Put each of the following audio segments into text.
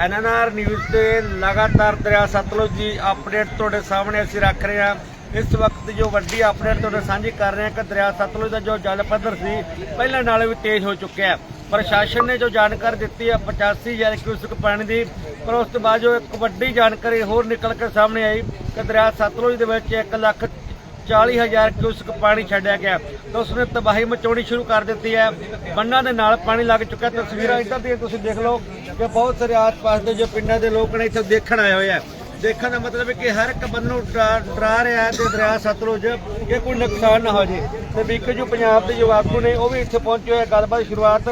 NNR news ਤੇ ਲਗਾਤਾਰ ਦਰਿਆ ਸਤਲੁਜ ਦੀ ਅਪਡੇਟ ਤੁਹਾਡੇ ਸਾਹਮਣੇ ਅਸੀਂ ਰੱਖ ਰਹੇ ਹਾਂ। ਇਸ ਵਕਤ ਜੋ ਵੱਡੀ ਅਪਡੇਟ ਤੁਹਾਡੇ ਸਾਂਝੀ ਕਰ ਰਹੇ ਹਾਂ ਕਿ ਦਰਿਆ ਸਤਲੁਜ ਦਾ ਜੋ ਜਲ ਪੱਧਰ ਸੀ, ਪਹਿਲਾਂ ਨਾਲੋਂ ਵੀ ਤੇਜ਼ ਹੋ ਚੁੱਕਿਆ ਹੈ। ਪ੍ਰਸ਼ਾਸਨ ਨੇ ਜੋ ਜਾਣਕਾਰੀ ਦਿੱਤੀ ਹੈ 85000 ਕਿਊਸਕ ਪਾਣੀ ਦੀ, ਪਰ ਉਸ ਤੋਂ ਬਾਅਦ ਜੋ ਇੱਕ ਵੱਡੀ ਜਾਣਕਾਰੀ ਹੋਰ ਨਿਕਲ ਕੇ ਸਾਹਮਣੇ ਆਈ ਕਿ ਦਰਿਆ ਸਤਲੁਜ ਦੇ ਵਿੱਚ 1 ਲੱਖ 40000 ਕਿਊਸਕ ਪਾਣੀ ਛੱਡਿਆ ਗਿਆ। ਤਾਂ ਉਸਨੇ ਤਬਾਹੀ ਮਚਾਉਣੀ ਸ਼ੁਰੂ ਕਰ ਦਿੱਤੀ ਹੈ। ਬੰਨਾਂ ਦੇ ਨਾਲ ਪਾਣੀ ਲੱਗ ਚੁੱਕਾ ਤਸਵੀਰਾਂ ਇੱਧਰ ਦੀਆਂ ਤੁਸੀਂ ਦੇਖ ਲਓ ਕਿ ਬਹੁਤ ਸਾਰੇ ਆਸ-ਪਾਸ ਦੇ ਜੋ ਪਿੰਡਾਂ ਦੇ ਲੋਕ ਨੇ ਇੱਥੇ ਦੇਖਣ ਆਏ ਹੋਏ ਆ ਦੇਖਣ ਦਾ ਮਤਲਬ ਹੈ ਕਿ ਹਰ ਇੱਕ ਬੰਨੂ ਡਰਾ ਡਰਾ ਰਿਹਾ ਹੈ ਤੇ ਦਰਿਆ ਸਤਲੁਜ ਕਿ ਕੋਈ ਨੁਕਸਾਨ ਨਾ ਹੋ ਜੇ। ਤੇ ਵੀ ਜੋ ਪੰਜਾਬ ਦੇ ਜੋ ਆਗੂ ਨੇ ਉਹ ਵੀ ਇੱਥੇ ਪਹੁੰਚੇ ਹੋਏ ਗੱਲਬਾਤ ਸ਼ੁਰੂਆਤ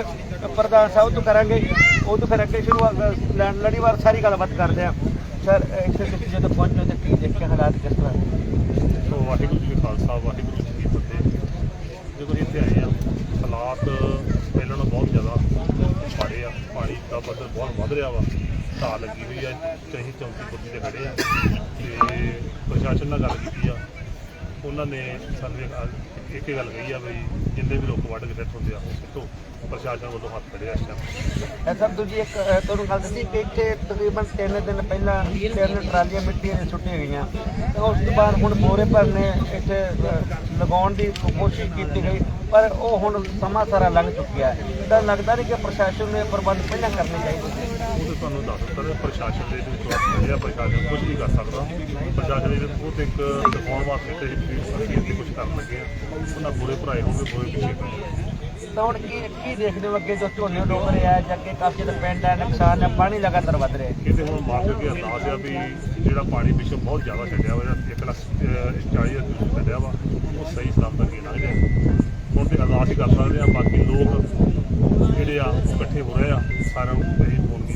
ਪ੍ਰਧਾਨ ਸਾਹਿਬ ਤੋਂ ਕਰਾਂਗੇ। ਉਹ ਤੋਂ ਫਿਰ ਅੱਗੇ ਸ਼ੁਰੂਆਤ ਲ- ਲੜੀਵਾਰ ਸਾਰੀ ਗੱਲਬਾਤ ਕਰਦੇ ਆ ਸਰ, ਇੱਥੇ ਤੁਸੀਂ ਜਦੋਂ ਪਹੁੰਚੇ ਤਾਂ ਕੀ ਦੇਖਿਆ ਹਾਲਾਤ ਕਿਸ ਤਰ੍ਹਾਂ? ਸੋ ਵਾਹਿਗੁਰੂ ਜੀ ਕਾ ਖਾਲਸਾ, ਵਾਹਿਗੁਰੂ ਜੀ ਕੀ ਫਤਿਹ। ਜਦੋਂ ਇੱਥੇ ਆਏ ਆ ਹਾਲਾਤ ਪਹਿਲਾਂ ਨਾਲੋਂ ਬਹੁਤ ਜ਼ਿਆਦਾ ਮਾੜੇ ਆ, ਪਾਣੀ ਦਾ ਪੱਧਰ ਬਹੁਤ ਵੱਧ ਰਿਹਾ ਵਾ। ਢਾਹ ਲੱਗੀ ਹੋਈ ਆ ਚਾਹੀ ਚੌਂਕੀ ਕੁਰਸੀ ਤੇ ਖੜੇ ਆ। ਤੇ ਪ੍ਰਸ਼ਾਸਨ ਨਾਲ ਗੱਲ ਕੀਤੀ ਉਹਨਾਂ ਨੇ ਸਾਨੂੰ ਇੱਕ ਇੱਕ ਗੱਲ ਕਹੀ ਆ ਵੀ ਜਿੰਨੇ ਵੀ ਲੋਕ ਵੱਢ ਕੇ ਡੈਥ ਹੁੰਦੇ ਆ ਉਹ ਸਿੱਟੋ। ਪ੍ਰਸ਼ਾਸਨ ਵੱਲੋਂ ਹੱਥ ਖੜਿਆ ਇਸ ਟਾਈਮ ਇਹ ਸਭ ਦੂਜੀ ਇੱਕ ਅਹ, ਤੁਹਾਨੂੰ ਗੱਲ ਦੱਸੀ ਕਿ ਇੱਥੇ ਤਕਰੀਬਨ 3 ਦਿਨ ਪਹਿਲਾਂ ਤਿੰਨ ਟਰਾਲੀਆਂ ਮਿੱਟੀ ਦੀਆਂ ਸੁੱਟੀਆਂ ਗਈਆਂ। ਤੇ ਉਸ ਤੋਂ ਬਾਅਦ ਹੁਣ ਬੋਰੇ ਭਰਨੇ ਇੱਥੇ ਅਹ, ਲਗਾਉਣ ਦੀ ਕੋਸ਼ਿਸ਼ ਕੀਤੀ ਗਈ ਪਰ ਉਹ ਹੁਣ ਸਮਾਂ ਸਾਰਾ ਲੰਘ ਚੁੱਕਿਆ ਹੈ। ਤਾਂ ਲੱਗਦਾ ਨਹੀਂ ਕਿ ਪ੍ਰਸ਼ਾਸਨ ਨੇ ਪ੍ਰਬੰਧ ਪਹਿਲਾਂ ਕਰਨੇ ਚਾਹੀਦੇ ਸੀ। ਤੁਹਾਨੂੰ ਦੱਸ ਦਿੱਤਾ ਕਿ ਪ੍ਰਸ਼ਾਸਨ ਦੇ ਵਿੱਚ ਵਿਸ਼ਵਾਸ ਹੈ ਪ੍ਰਸ਼ਾਸਨ ਕੁਝ ਨਹੀਂ ਕਰ ਸਕਦਾ। ਪ੍ਰਸ਼ਾਸਨ ਦੇ ਉਹ ਤੇ ਇੱਕ ਦਿਖਾਉਣ ਵਾਸਤੇ ਤੇ ਅਸੀਂ ਇੱਥੇ ਕੁਝ ਕਰਨ ਲੱਗੇ ਆ। ਉਹਨਾਂ ਬੁਰੇ ਭਰਾਏ ਹੋਣਗੇ ਬੁਰੇ ਪਿੱਛੇ ਪਏ ਤਾਂ ਹੁਣ ਕੀ ਕੀ ਦੇਖਦੇ ਹੋ ਅੱਗੇ ਜੋ ਝੋਨੇ ਡੁੱਬ ਰਿਹਾ ਹੈ ਜਾਂ ਅੱਗੇ ਕਾਫੀ ਜ਼ਿਆਦਾ ਪਿੰਡ ਹੈ ਨੁਕਸਾਨ ਹੈ ਪਾਣੀ ਲਗਾਤਾਰ ਵੱਧ ਰਿਹਾ। ਹੈ ਕਿਤੇ ਹੁਣ ਮਾਰਕੀਟ ਦੀ ਅੰਦਾਜ਼ ਆ ਵੀ ਜਿਹੜਾ ਪਾਣੀ ਪਿੱਛੋਂ ਬਹੁਤ ਜ਼ਿਆਦਾ ਛੱਡਿਆ ਵਾ ਜਿਹੜਾ 1 ਲੱਖ 40 ਹਜ਼ਾਰ ਛੱਡਿਆ ਵਾ ਉਹ ਸਹੀ ਸਲਾਮਤ ਅੱਗੇ ਲੰਘ ਜਾਏ ਹੁਣ ਤੇ ਅਰਦਾਸ ਹੀ ਕਰ ਸਕਦੇ ਆ ਬਾਕੀ ਲੋਕ ਜਿਹੜੇ ਆ ਇਕੱਠੇ ਹੋ ਰਹੇ ਆ ਸਾਰਿਆਂ ਨੂੰ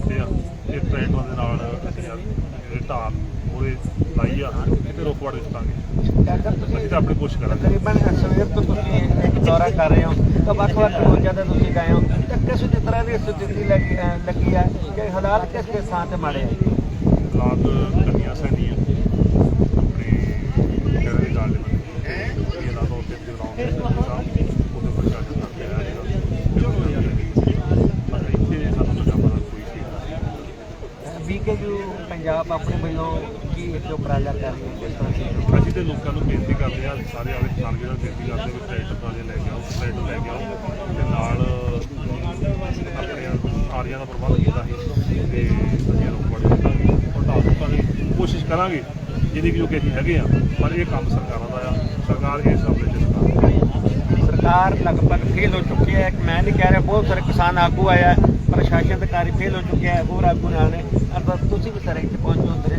ਕੀਤੇ ਆ ਇਹ ਟਰੈਕਟਰਾਂ ਦੇ ਨਾਲ ਅਸੀਂ ਆ ਜਿਹੜੇ ਢਾਲ ਉਹਦੇ ਲਾਈ ਆ ਤੇ ਰੋਕਵਾੜ ਦਿੱਤਾਂਗੇ ਅਸੀਂ ਤਾਂ ਆਪਣੀ ਕੋਸ਼ਿਸ਼ ਕਰਾਂਗੇ। ਤਕਰੀਬਨ ਸਵੇਰ ਤੋਂ ਤੁਸੀਂ ਇੱਕ ਦੌਰਾ ਕਰ ਰਹੇ ਹੋ। ਤਾਂ ਵੱਖ-ਵੱਖ ਰੋਜ਼ਾਂ ਤੇ ਤੁਸੀਂ ਗਏ ਹੋ। ਤਾਂ ਕਿਸ ਤਰ੍ਹਾਂ ਦੀ ਸਥਿਤੀ ਲੱਗੀ ਹੈ ਕਿ ਹਾਲਾਤ ਕਿਸ ਕਿਸ ਥਾਂ ਤੇ ਮਾੜੇ ਹੈ ਹਾਲਾਤ ਕੰਨੀਆਂ ਸਾਡੀਆਂ ਆਪਣੇ ਸ਼ਹਿਰ ਦੇ ਨਾਲ ਦੇ ਬੰਦੇ ਇਹ ਨਾ ਤੋਂ ਤੇ ਜਗਰਾਉਂ ਦੇ ਸਾਹਿਬ ਉਹਦੇ ਪ੍ਰਸ਼ਾਸਨ ਨਾਲ ਗਿਆ ਹੈਗਾ ਪਰ ਇੱਥੇ ਸਾਨੂੰ ਜਗ੍ਹਾ ਪਤਾ ਕੋਈ ਸੀ ਵੀਕੇਯੂ ਪੰਜਾਬ ਆਪਣੇ ਵੱਲੋਂ ਕੀ ਇੱਕ ਉਪਰਾਲਾ ਕਰ ਰਹੀ ਹੈ? ਕਿਸ ਤਰ੍ਹਾਂ ਦੀ ਅਸੀਂ ਤੇ ਲੋਕਾਂ ਨੂੰ ਬੇਨਤੀ ਕਰਦੇ ਆ ਸਾਰੇ ਆਲੇ ਕਿਸਾਨ ਨੂੰ ਬੇਨਤੀ ਕਰਦੇ ਵੀ ਟਰੈਕਟਰ ਪੁਰਾਣੇ ਲੈ ਕੇ ਆਓ ਟਰੈਕਟਰ ਲੈ ਕੇ ਆਓ ਤੇ ਨਾਲ ਆਪਣੇ ਆਰੀਆਂ ਦਾ ਪ੍ਰਬੰਧ ਕੀਤਾ ਸੀ ਤੇ ਅਸੀਂ ਰੋਕਵਾੜ ਦਿੱਤਾਂਗੇ ਔਰ ਢਾਲ ਦਿੱਤਾਂਗੇ ਕੋਸ਼ਿਸ਼ ਕਰਾਂਗੇ ਜਿਹਦੀ ਕਿ ਜੋ ਕਿ ਅਸੀਂ ਹੈਗੇ ਆ ਪਰ ਇਹ ਕੰਮ ਸਰਕਾਰਾਂ ਦਾ ਆ। ਸਰਕਾਰ ਇਸ ਦੇ ਚੱਲਦਾ ਸਰਕਾਰ ਲਗਭਗ ਫੇਲ ਹੋ ਚੁੱਕੀ ਹੈ। ਮੈਂ ਨਹੀਂ ਕਹਿ ਰਿਹਾ ਬਹੁਤ ਸਾਰੇ ਕਿਸਾਨ ਆਗੂ ਆਇਆ ਹੈ, ਪ੍ਰਸ਼ਾਸਨ ਅਧਿਕਾਰੀ ਫੇਲ ਹੋ ਚੁੱਕੇ ਹੈ ਹੋਰ ਆਗੂ ਨਾਲ ਨੇ। ਪਰ ਤੁਸੀਂ ਵੀ ਸਾਰੇ ਇੱਥੇ ਪਹੁੰਚੋ ਉਧਰ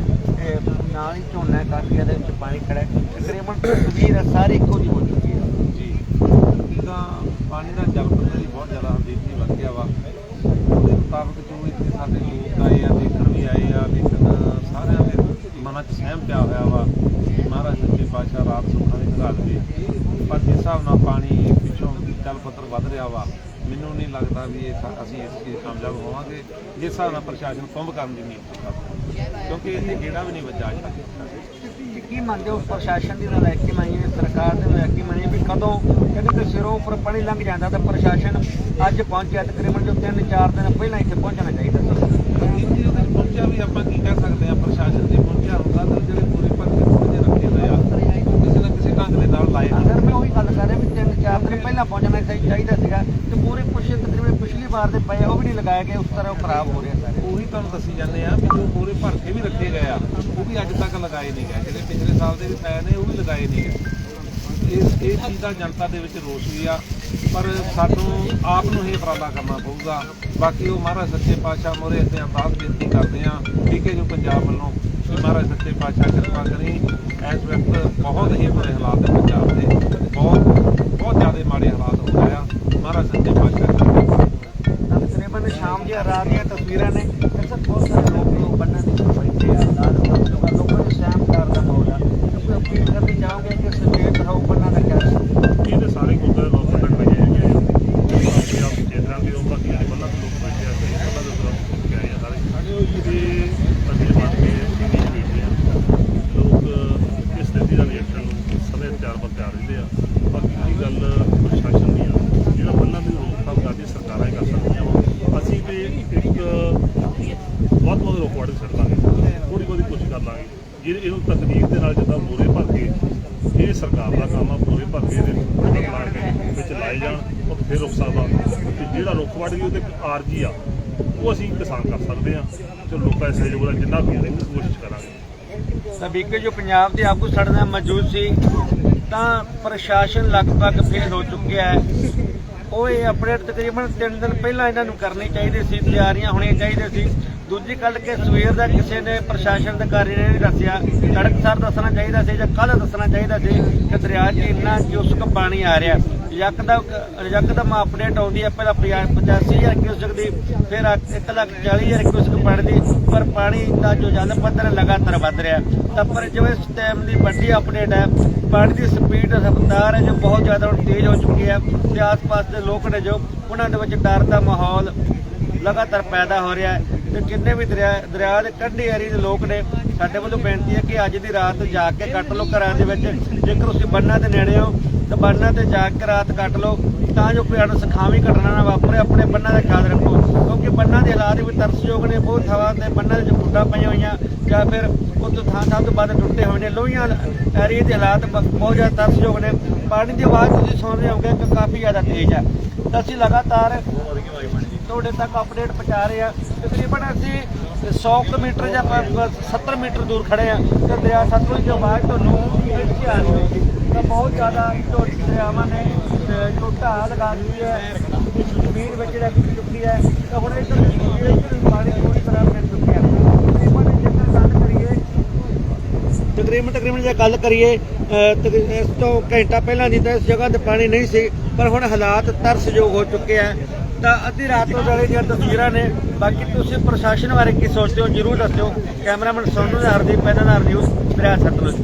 ਨਾਲ ਹੀ ਝੋਨਾ ਕਾਫੀ ਇਹਦੇ ਵਿੱਚ ਪਾਣੀ ਖੜਾ ਤਕਰੀਬਨ ਤਸਵੀਰ ਸਾਰੀ ਇੱਕੋ ਜਿਹੀ ਹੋ ਚੁੱਕੀ ਹੈ। ਜੀ। ਜਿੱਦਾਂ ਪਾਣੀ ਦਾ ਜਲ ਪੱਧਰ ਬਹੁਤ ਜ਼ਿਆਦਾ ਹਰਦੀਪ ਵੱਧ ਗਿਆ ਵਾ। ਉਹਦੇ ਮੁਤਾਬਕ ਜੋ ਇੱਥੇ ਸਾਡੇ ਲੋਕ ਆਏ ਆ, ਦੇਖਣ ਵੀ ਆਏ ਆ ਲੇਕਿਨ ਸਾਰਿਆਂ ਦੇ ਮਨਾਂ 'ਚ ਸਹਿਮ ਪਿਆ ਹੋਇਆ ਵਾ ਮਹਾਰਾਜ ਸੱਚੇ ਪਾਤਸ਼ਾਹ ਰਾਤ ਸੁੱਖਾਂ ਦੀ ਨਿਗਾਹ ਦੇ ਪਰ ਜਿਸ ਹਿਸਾਬ ਨਾਲ ਪਾਣੀ ਪਿੱਛੋਂ ਜਲ ਪੱਤਰ ਵੱਧ ਰਿਹਾ ਵਾ ਮੈਨੂੰ ਨਹੀਂ ਲੱਗਦਾ ਵੀ ਇਹ ਸਾ- ਅਸੀਂ ਇਸ ਚੀਜ਼ ਕਾਮਯਾਬ ਹੋਵਾਂਗੇ। ਜਿਸ ਹਿਸਾਬ ਨਾਲ ਪ੍ਰਸ਼ਾਸਨ ਕੁੰਭ ਕਰਨ ਦੀ ਨੀਤ ਕਰਦਾ ਕਿਉਂਕਿ ਇੱਥੇ ਗੇੜਾ ਵੀ ਨਹੀਂ ਵੱਜਾ ਅੱਜ ਤੱਕ ਕਿ ਮੰਨਦੇ ਹੋ ਪ੍ਰਸ਼ਾਸਨ ਦੀ ਨਲਾਇਕੀ ਮੰਨੀ ਹੈ ਸਰਕਾਰ ਦੀ ਨਲਾਇਕੀ ਮੰਨੀ ਵੀ ਕਦੋਂ ਕਹਿੰਦੇ ਕਿ ਸਿਰੋਂ ਉੱਪਰ ਪਾਣੀ ਲੰਘ ਜਾਂਦਾ ਤਾਂ ਪ੍ਰਸ਼ਾਸਨ ਅੱਜ ਪਹੁੰਚਿਆ ਤਕਰੀਬਨ ਜੋ 3-4 ਦਿਨ ਪਹਿਲਾਂ ਇੱਥੇ ਪਹੁੰਚਣਾ ਚਾਹੀਦਾ ਸੀ। ਜੀ ਉਹਦੇ ਵਿੱਚ ਪਹੁੰਚਿਆ ਵੀ ਆਪਾਂ ਕੀ ਕਹਿ ਸਕਦੇ ਆ ਪ੍ਰਸ਼ਾਸਨ ਜੇ ਪਹੁੰਚਿਆ ਹੁੰਦਾ ਤਾਂ ਜਿਹੜੇ ਪੂਰੇ ਭਰਤੀ ਪਹੁੰਚੇ ਰੱਖੇ ਹੋਏ ਆ। ਕਿਸੇ ਨਾ ਕਿਸੇ ਢੰਗ ਦੇ ਨਾਲ ਲਾਏ ਅਗਰ ਮੈਂ ਉਹੀ ਗੱਲ ਕਰ ਰਿਹਾ ਵੀ 3-4 ਦਿਨ ਪਹਿਲਾਂ ਪਹੁੰਚਣਾ ਚਾਹੀ- ਚਾਹੀਦਾ ਤੇ ਕੁਛ ਤਕਰੀਬਨ ਦੇ ਪਏ ਉਹ ਵੀ ਨਹੀਂ ਲਗਾਏ ਗਏ, ਉਸ ਤਰ੍ਹਾਂ ਉਹ ਖਰਾਬ ਹੋ ਰਿਹਾ ਸਾਰੇ। ਉਹੀ ਤੁਹਾਨੂੰ ਦੱਸੀ ਜਾਂਦੇ ਆ, ਵੀ ਪੂਰੇ ਭਰ ਕੇ ਵੀ ਰੱਖੇ ਗਏ ਆ, ਉਹ ਵੀ ਅੱਜ ਤੱਕ ਲਗਾਏ ਨਹੀਂ ਗਏ। ਜਿਹੜੇ ਪਿਛਲੇ ਸਾਲ ਦੇ ਵੀ ਪਏ ਨੇ, ਉਹ ਵੀ ਲਗਾਏ ਨਹੀਂ ਗਏ। ਇਸ ਇਹ ਚੀਜ਼ ਦਾ ਜਨਤਾ ਦੇ ਵਿੱਚ ਰੋਸ ਵੀ ਆ, ਪਰ ਸਾਨੂੰ ਆਪ ਨੂੰ ਇਹ ਉਪਰਾਲਾ ਕਰਨਾ ਪਊਗਾ। ਬਾਕੀ ਉਹ ਮਹਾਰਾਜ ਸੱਚੇ ਪਾਤਸ਼ਾਹ ਮੋਰੇ ਅਸੀਂ ਅਰਦਾਸ ਬੇਨਤੀ ਕਰਦੇ ਆ, ਠੀਕ ਹੈ ਜੋ ਪੰਜਾਬ ਵੱਲੋਂ ਕਿ ਮਹਾਰਾਜ ਸੱਚੇ ਪਾਤਸ਼ਾਹ ਕਿਰਪਾ ਕਰੀ। ਇਸ ਵਕਤ ਬਹੁਤ ਹੀ ਬੁਰੇ ਹਾਲਾਤ ਹੈ ਪੰਜਾਬ ਦੇ, ਬਹੁਤ ਬਹੁਤ ਜ਼ਿਆਦਾ ਮਾੜੇ ਹਾਲਾਤ ਹੋ ਗਏ ਆ। ਮਹਾਰਾਜ ਸੱਚੇ ਪਾਤਸ਼ਾਹ ਕਿਰਪਾ ਸ਼ਾਮ ਦੀਆਂ ਰਾਤ ਦੀਆਂ ਤਸਵੀਰਾਂ ਨੇ। ਅਕਸਰ ਬਹੁਤ ਸਾਰੇ ਲੋਕ ਲੋਕ ਬੰਨਾਂ ਦੇ ਬੈਠੇ ਆ ਨਾਲ ਲੋਕਾਂ ਲੋਕਾਂ ਨੂੰ ਸਹਿਮ ਕਰਦਾ ਮਾਹੌਲ ਆ ਤੇ ਅਪੀਲ ਕਰਨੀ ਚਾਹੋਗੇ ਕਿ ਸਵੇਰ ਰਹੋ ਬੰਨਾਂ ਦਾ ਕਿਆ ਇਹ ਤੇ ਸਾਰੇ ਗੁਰਦੁਆਰੇ ਲੋਕ ਪਟਕ ਲਗੇ ਹੈਗੇ ਆ। ਆਪਣੇ ਵੀ ਉਹ ਬਾਕੀ ਜਿਹੜੇ ਬੰਨਾਂ ਤੋਂ ਲੋਕ ਬੈਠੇ ਆ ਤੇ ਬੰਨਾਂ ਦੇ ਉੱਪਰ ਗਏ ਆ ਸਾਰੇ ਤੇ ਅੱਗੇ ਵੱਧ ਕੇ ਇੰਨੀ ਬੈਠੇ ਆ ਲੋਕ ਇਸ ਸਥਿਤੀ ਦਾ ਰਿਐਕਸ਼ਨ ਸਮੇਂ ਤਿਆਰ ਬਰ ਤਿਆਰ ਰਹਿੰਦੇ ਆ ਬਾਕੀ ਇਹ ਗੱਲ ਪ੍ਰਸ਼ਾਸਨ ਦੀ ਆ ਜਿਹੜਾ ਬੰਨਾਂ ਦੀ ਰੋਕਥਾਮ ਕਰਦੀ ਸਰਕਾਰਾਂ ਹੀ ਕਰ ਸਕਦੀਆਂ ਵਾ ਅਸੀਂ ਤੇ ਇੱਕ ਵੱਧ ਤੋਂ ਵੱਧ ਰੁੱਖ ਵੱਢ ਛੱਡ ਲਾਂਗੇ ਥੋੜੀ ਬਹੁਤੀ ਕੋਸ਼ਿਸ਼ ਕਰ ਲਾਂਗੇ ਜੇ ਇਹਨੂੰ ਤਕਨੀਕ ਦੇ ਨਾਲ ਜਿੱਦਾਂ ਬੋਰੇ ਭਰ ਕੇ ਇਹ ਸਰਕਾਰ ਦਾ ਕੰਮ ਆ ਬੋਰੇ ਭਰ ਕੇ ਇਹਦੇ ਬਣਾ ਕੇ ਵਿੱਚ ਲਾਏ ਜਾਣ, ਉਹ ਫਿਰ ਰੁੱਖ ਸਕਦਾ ਤੇ ਜਿਹੜਾ ਰੁੱਖ ਵੱਢ ਵੀ ਉਹਦੇ ਆਰਜੀ ਆ। ਉਹ ਅਸੀਂ ਕਿਸਾਨ ਕਰ ਸਕਦੇ ਆ ਤੇ ਲੋਕਾਂ ਦੇ ਸਹਿਯੋਗ ਨਾਲ ਜਿੰਨਾ ਵੀ ਇਹਦੇ ਕੋਸ਼ਿਸ਼ ਕਰਾਂਗੇ। ਤਾਂ ਬੀਕੇ ਜੋ ਪੰਜਾਬ ਦੇ ਆਗੂ ਸਾਡੇ ਨਾਲ ਮੌਜੂਦ ਸੀ, ਤਾਂ ਪ੍ਰਸ਼ਾਸਨ ਲਗਭਗ ਫੇਲ ਹੋ ਚੁੱਕਿਆ ਹੈ। ਉਹ ਇਹ ਅਪਡੇਟ ਤਕਰੀਬਨ 3 ਦਿਨ ਪਹਿਲਾਂ ਇਹਨਾਂ ਨੂੰ ਕਰਨੀ ਚਾਹੀਦੀ ਸੀ, ਤਿਆਰੀਆਂ ਹੋਣੀਆਂ ਚਾਹੀਦੀਆਂ ਸੀ। ਦੂਜੀ ਗੱਲ ਕਿ ਸਵੇਰ ਦਾ ਕਿਸੇ ਨੇ ਪ੍ਰਸ਼ਾਸਨ ਅਧਿਕਾਰੀ ਨੇ ਨਹੀਂ ਦੱਸਿਆ। ਸੜਕਸਾਰ ਦੱਸਣਾ ਚਾਹੀਦਾ ਸੀ ਜਾਂ ਕੱਲ ਦੱਸਣਾ ਚਾਹੀਦਾ ਸੀ ਕਿ ਦਰਿਆ 'ਚ ਇੰਨਾ ਚੁਸਕ ਪਾਣੀ ਆ ਰਿਹਾ। ਯਕਦਮ ਯਕਦਮ ਅਪਡੇਟ ਆਉਂਦੀ ਹੈ ਪਹਿਲਾਂ 85000 ਕਿਊਸਕ ਦੀ, ਫਿਰ 140000 ਕਿਊਸਕ ਪਾਣੀ ਦੀ ਪਰ ਪਾਣੀ ਦਾ ਜੋ ਜਲ ਪੱਧਰ ਹੈ ਲਗਾਤਾਰ ਵੱਧ ਰਿਹਾ। ਤਾਂ ਪਰ ਜਿਵੇਂ ਇਸ ਟਾਈਮ ਦੀ ਵੱਡੀ ਅਪਡੇਟ ਹੈ, ਪਾਣੀ ਦੀ ਸਪੀਡ ਰਫ਼ਤਾਰ ਹੈ, ਜੋ ਬਹੁਤ ਜ਼ਿਆਦਾ ਹੁਣ ਤੇਜ਼ ਹੋ ਚੁੱਕੀ ਹੈ ਤੇ ਆਸ-ਪਾਸ ਦੇ ਲੋਕ ਨੇ ਜੋ, ਉਹਨਾਂ ਦੇ ਵਿੱਚ ਡਰ ਦਾ ਮਾਹੌਲ ਲਗਾਤਾਰ ਪੈਦਾ ਹੋ ਰਿਹਾ ਹੈ। ਤੇ ਕਿੰਨੇ ਵੀ ਦਰਿਆ ਦਰਿਆ ਦੇ ਕੰਢੇ ਏਰੀਏ ਦੇ ਲੋਕ ਨੇ, ਸਾਡੇ ਵੱਲੋਂ ਬੇਨਤੀ ਹੈ ਕਿ ਅੱਜ ਦੀ ਰਾਤ ਜਾ ਕੇ ਕੱਟ ਲਓ ਘਰਾਂ ਦੇ ਵਿੱਚ। ਜੇਕਰ ਤੁਸੀਂ ਬੰਨਾਂ ਦੇ ਨੇੜੇ ਹੋ, ਤਾਂ ਬੰਨਾਂ ਤੇ ਜਾ ਕੇ ਰਾਤ ਕੱਟ ਲਓ, ਤਾਂ ਜੋ ਕੋਈ ਅਣ ਸਖਾਵੀ ਘਟਨਾ ਨਾ ਵਾਪਰੇ, ਆਪਣੇ ਬੰਨਾਂ ਦਾ ਖਿਆਲ ਰੱਖੋ। ਕਿਉਂਕਿ ਬੰਨਾਂ ਦੇ ਹਾਲਾਤ ਵੀ ਤਰਸਯੋਗ ਨੇ, ਬਹੁਤ ਥਾਵਾਂ ਤੇ ਬੰਨਾਂ ਦੇ ਜੋ ਫੁੱਟਾਂ ਪਈਆਂ ਹੋਈਆਂ, ਜਾਂ ਫਿਰ ਉਹ ਤੋਂ ਥਾਂ ਥਾਂ ਤੋਂ ਬਾਅਦ ਟੁੱਟੇ ਹੋਏ ਨੇ। ਲੋਹੀਆਂ ਏਰੀਏ ਦੇ ਹਾਲਾਤ ਬ- ਬਹੁਤ ਜ਼ਿਆਦਾ ਤਰਸਯੋਗ ਨੇ। ਪਾਣੀ ਦੀ ਆਵਾਜ਼ ਤੁਸੀਂ ਸੁਣ ਰਹੇ ਹੋਗੇ ਕਿ ਕਾਫੀ ਜ਼ਿਆਦਾ ਤੇਜ਼ ਹੈ। ਤਾਂ ਅਸੀਂ ਲਗਾਤਾਰ ਤੁਹਾਡੇ ਤੱਕ ਅਪਡੇਟ ਪਹੁੰਚਾ ਰਹੇ ਆ। ਤਕਰੀਬਨ ਅਸੀਂ 100 ਕਿਲੋਮੀਟਰ ਜਾਂ ਪ- 70 ਮੀਟਰ ਦੂਰ ਖੜੇ ਆ। ਤੇ ਦਰਿਆ ਸਤਲੁਜ ਦੀ ਆਵਾਜ਼ ਤੁਹਾਨੂੰ ਇੱਥੇ ਆ ਰਹੀ ਤਾਂ ਬਹੁਤ ਜ਼ਿਆਦਾ ਜੋ ਦਰਿਆਵਾਂ ਨੇ ਜੋ ਢਾਹ ਲਗਾ ਦਿੱਤੀ ਹੈ ਜ਼ਮੀਨ ਵਿੱਚ ਲੱਗ ਚੁੱਕੀ ਹੈ ਤਾਂ ਹੁਣ ਇੱਧਰ ਇੱਧਰ ਪਾਣੀ ਪੂਰੀ ਤਰ੍ਹਾਂ ਮਿਲ ਚੁੱਕਿਆ ਤਕਰੀਬਨ ਜੇਕਰ ਗੱਲ ਕਰੀਏ ਤਕਰੀਬਨ ਤਕਰੀਬਨ ਜੇ ਗੱਲ ਕਰੀਏ ਅਹ, ਇਸ ਤੋਂ ਘੰਟਾ ਪਹਿਲਾਂ ਦੀ ਤਾਂ ਇਸ ਜਗ੍ਹਾ ਤੇ ਪਾਣੀ ਨਹੀਂ ਸੀ ਪਰ ਹੁਣ ਹਾਲਾਤ ਤਰਸਯੋਗ ਹੋ ਚੁੱਕੇ ਆ। ਤਾਂ ਅੱਧੀ ਰਾਤ ਤੋਂ ਵਾਲੀ ਦੀਆਂ ਤਸਵੀਰਾਂ ਨੇ। ਬਾਕੀ ਤੁਸੀਂ ਪ੍ਰਸ਼ਾਸਨ ਬਾਰੇ ਕੀ ਸੋਚਦੇ ਹੋ, ਜਰੂਰ ਦੱਸਿਓ। ਕੈਮਰਾਮੈਨ ਸੋਨੂ ਦੇ ਹਰਦੀਪ ਪੈਦਾਨਾਰ ਨਿਊਜ਼ ਦਰਿਆ ਸਤਲੁਜ।